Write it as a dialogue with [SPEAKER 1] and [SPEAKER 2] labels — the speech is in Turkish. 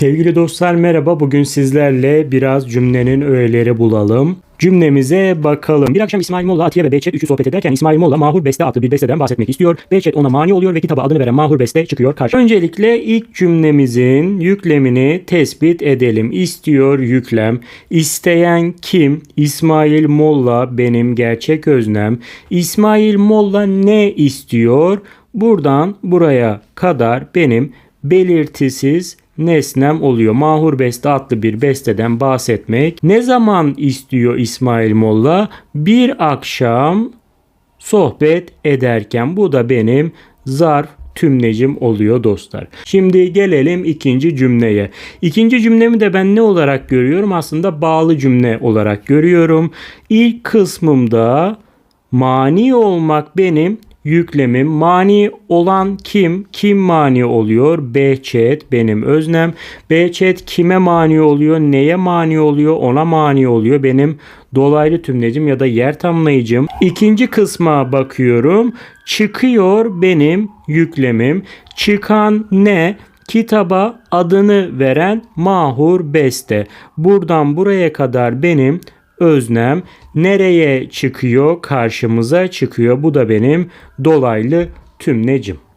[SPEAKER 1] Sevgili dostlar merhaba. Bugün sizlerle biraz cümlenin öğeleri bulalım. Cümlemize bakalım. Bir akşam İsmail Molla, Atiye ve Behçet üçü sohbet ederken İsmail Molla Mahur Beste adlı bir besteden bahsetmek istiyor. Behçet ona mani oluyor ve kitaba adını veren Mahur Beste çıkıyor karşı. Öncelikle ilk cümlemizin yüklemini tespit edelim. İstiyor yüklem. İsteyen kim? İsmail Molla benim gerçek öznem. İsmail Molla ne istiyor? Buradan buraya kadar benim belirtisiz nesnem oluyor. Mahur Beste adlı bir besteden bahsetmek. Ne zaman istiyor İsmail Molla? Bir akşam sohbet ederken bu da benim zarf tümlecim oluyor dostlar. Şimdi gelelim ikinci cümleye. İkinci cümlemi de ben ne olarak görüyorum? Aslında bağlı cümle olarak görüyorum. İlk kısmımda mani olmak benim yüklemim. Mani olan kim? Kim mani oluyor? Behçet benim öznem. Behçet kime mani oluyor? Neye mani oluyor? Ona mani oluyor. Benim dolaylı tümlecim ya da yer tamlayıcım. İkinci kısma bakıyorum. Çıkıyor benim yüklemim. Çıkan ne? Kitaba adını veren Mahur Beste. Buradan buraya kadar benim öznem nereye çıkıyor? Karşımıza çıkıyor. Bu da benim dolaylı tümlecim.